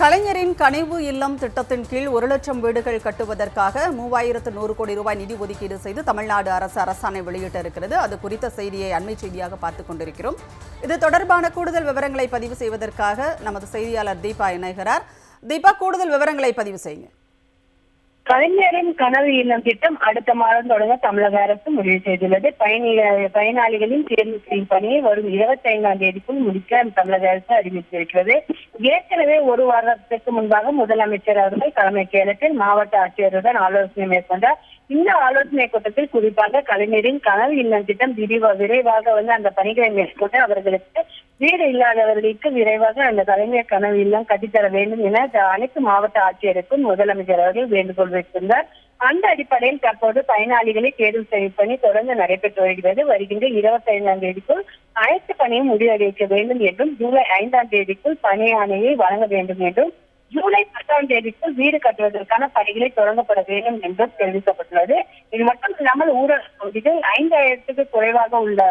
கலைஞரின் கனிவு இல்லம் திட்டத்தின் கீழ் ஒரு லட்சம் வீடுகள் கட்டுவதற்காக மூவாயிரத்து நூறு கோடி ரூபாய் நிதி ஒதுக்கீடு செய்து தமிழ்நாடு அரசு அரசாணை வெளியிட்டிருக்கிறது. அது குறித்த செய்தியை அண்மை செய்தியாக பார்த்துக் கொண்டிருக்கிறோம். இது தொடர்பான கூடுதல் விவரங்களை பதிவு செய்வதற்காக நமது செய்தியாளர் தீபா இணைகிறார். தீபா கூடுதல் விவரங்களை பதிவு செய்யுங்க கலைஞரின் கனவு இல்லம் திட்டம் அடுத்த மாதம் தொடங்க தமிழக அரசு முடிவு செய்துள்ளது. பயணிகள் பயனாளிகளின் தேர்வு செய்யும் பணியை வரும் இருபத்தி ஐந்தாம் தேதிக்குள் முடிக்க தமிழக அரசு அறிவித்திருக்கிறது. ஏற்கனவே ஒரு வாரத்திற்கு முன்பாக முதலமைச்சர் அவர்கள் தலைமை செயலத்தில் மாவட்ட ஆட்சியருடன் ஆலோசனை மேற்கொண்டார். இந்த ஆலோசனை கூட்டத்தில் குறிப்பாக கலைஞரின் கனவு இல்லம் திட்டம் விரிவா விரைவாக வந்து அந்த பணிகளை மேற்கொண்டு அவர்களுக்கு வீடு இல்லாதவர்களுக்கு விரைவாக அந்த கலைஞர் கனவு இல்லம் கட்டித்தர வேண்டும் என அனைத்து மாவட்ட ஆட்சியருக்கும் முதலமைச்சர் அவர்கள் வேண்டுகோள் வைத்திருந்தார் அந்த அடிப்படையில் தற்போது பயனாளிகளை தேர்வு செய்யும் பணி தொடர்ந்து நடைபெற்று வருகிறது. வருகின்ற இருபத்தி ஐந்தாம் தேதிக்குள் அனைத்து பணியும் முடிவடைக்க வேண்டும் என்றும் ஜூலை ஐந்தாம் தேதிக்குள் பணி ஆணையை வழங்க வேண்டும் என்றும் ஜூலை பத்தாம் தேதிக்குள் வீடு கட்டுவதற்கான பணிகளை தொடங்கப்பட வேண்டும் என்றும் தெரிவிக்கப்பட்டுள்ளது. இது மட்டும் இல்லாமல் ஊரக பகுதிகள் ஐந்தாயிரத்துக்கு குறைவாக உள்ள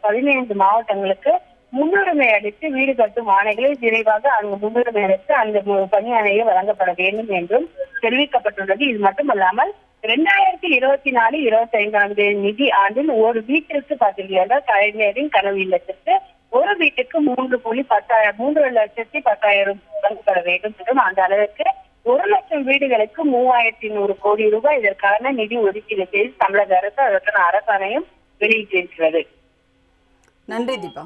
பதினைந்து மாவட்டங்களுக்கு முன்னுரிமை அளித்து வீடு கட்டும் ஆணைகளை விரைவாக அந்த முன்னுரிமை அளித்து அந்த பணி வழங்கப்பட வேண்டும் என்றும் தெரிவிக்கப்பட்டுள்ளது. இது மட்டுமல்லாமல் இரண்டாயிரத்தி இருபத்தி நாலு இருபத்தி ஐந்தாம் தேதி நிதி ஆண்டில் ஒரு வீட்டிற்கு பார்த்தீங்கன்னா கலைஞரின் கனவு இல்லத்திற்கு ஒரு வீட்டுக்கு மூன்று புள்ளி பத்தாயிரம் மூன்று லட்சத்தி பத்தாயிரம் வழங்கப்பட வேண்டும் என்றும் அந்த அளவிற்கு ஒரு லட்சம் வீடுகளுக்கு மூவாயிரத்தி நூறு கோடி ரூபாய் இதற்கான நிதி ஒதுக்கீடு செய்து தமிழக அரசு அதற்கான அரசாணையும் வெளியிட்டிருக்கிறது. நன்றி தீபா.